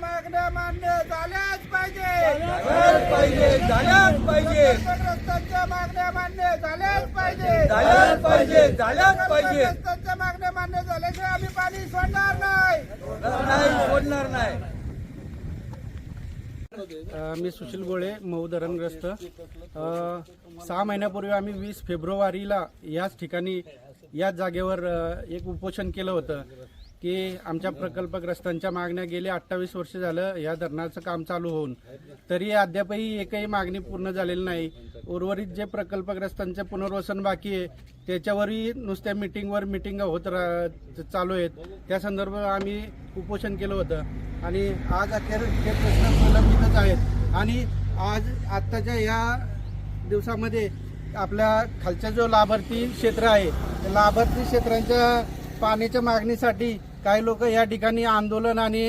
मागण्या मान्य झाल्याच पाहिजे. झाल्याच पाहिजे झाल्याच पाहिजे. रस्त्यांच्या मागण्या मान्य झाल्याच पाहिजे. झाल्याच पाहिजे झाल्याच पाहिजे. रस्त्यांच्या मागण्या मान्य झाल्याशिवाय आम्ही पाणी सोडणार नाही. नाही सोडणार नाही. अ, मी सुशील गोळे मऊ धरणग्रस्त. सहा महिन्यापूर्वी आम्ही वीस फेब्रुवारीला याच ठिकाणी याच जागेवर एक उपोषण केलं होतं की आमच्या प्रकल्पग्रस्तांच्या मागण्या गेले अठ्ठावीस वर्ष झालं या धरणाचं काम चालू होऊन. तरी अद्यापही एकही मागणी पूर्ण झालेली नाही. उर्वरित जे प्रकल्पग्रस्तांचे पुनर्वसन बाकी आहे त्याच्यावरही नुसत्या मिटिंगवर मिटिंग होत रा- चालू आहेत. त्या संदर्भात आम्ही उपोषण केलं होतं. आणि आज अखेर ते प्रश्न प्रलंबितच आहेत. आणि आज आत्ताच्या या दिवसामध्ये आपल्या खालचा जो लाभार्थी क्षेत्र आहे लाभार्थी क्षेत्रांच्या पाण्याच्या मागणीसाठी काही लोक या ठिकाणी आंदोलन आणि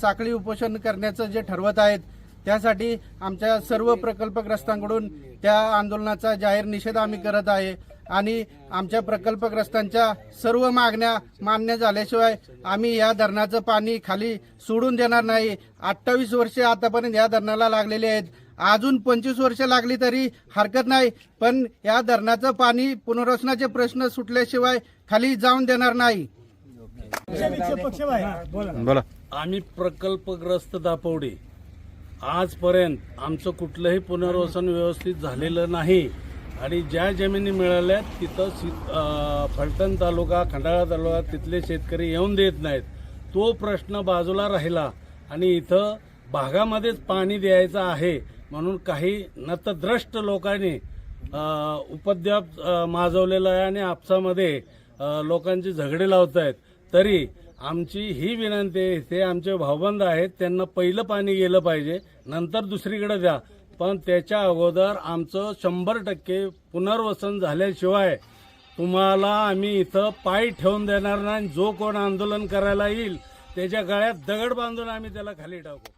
साखळी उपोषण करण्याचं जे ठरवत आहेत त्यासाठी आमच्या सर्व प्रकल्पग्रस्तांकडून त्या आंदोलनाचा जाहीर निषेध आम्ही करत आहे. आणि आमच्या प्रकल्पग्रस्तांच्या सर्व मागण्या मान्य झाल्याशिवाय आम्ही या धरणाचं पाणी खाली सोडून देणार नाही. अठ्ठावीस वर्षे आतापर्यंत या धरणाला लागलेली आहेत. अजून पंचवीस वर्ष लागली तरी हरकत नाही. पण या धरणाचं पाणी पुनर्वसनाचे प्रश्न सुटल्याशिवाय खाली जाऊन देणार नाही. बोला. आम्ही प्रकल्पग्रस्त दापवडे. आजपर्यंत आमचं कुठलंही पुनर्वसन व्यवस्थित झालेलं नाही. आणि ज्या जमिनी मिळाल्या तिथं फलटण तालुका खंडाळा तालुका तिथले शेतकरी येऊन देत नाहीत. तो प्रश्न बाजूला राहिला आणि इथं भागामध्येच पाणी द्यायचं आहे. म्हणून काही नतद्रष्ट लोकांनी अं, उपद्व्याप माजवलेला आहे आणि आपसामध्ये लोकांचे झगडे लावत आहेत. तरी आमची ही विनंती आहे ते आमचे भावबंद आहेत त्यांना पहिलं पाणी गेलं पाहिजे नंतर दुसरीकडे द्या. पण त्याच्या अगोदर आमचं शंभर टक्के पुनर्वसन झाल्याशिवाय तुम्हाला आम्ही इथं पाय ठेवून देणार नाही. जो कोण आंदोलन करायला येईल त्याच्या गळ्यात दगड बांधून आम्ही त्याला खाली टाकू.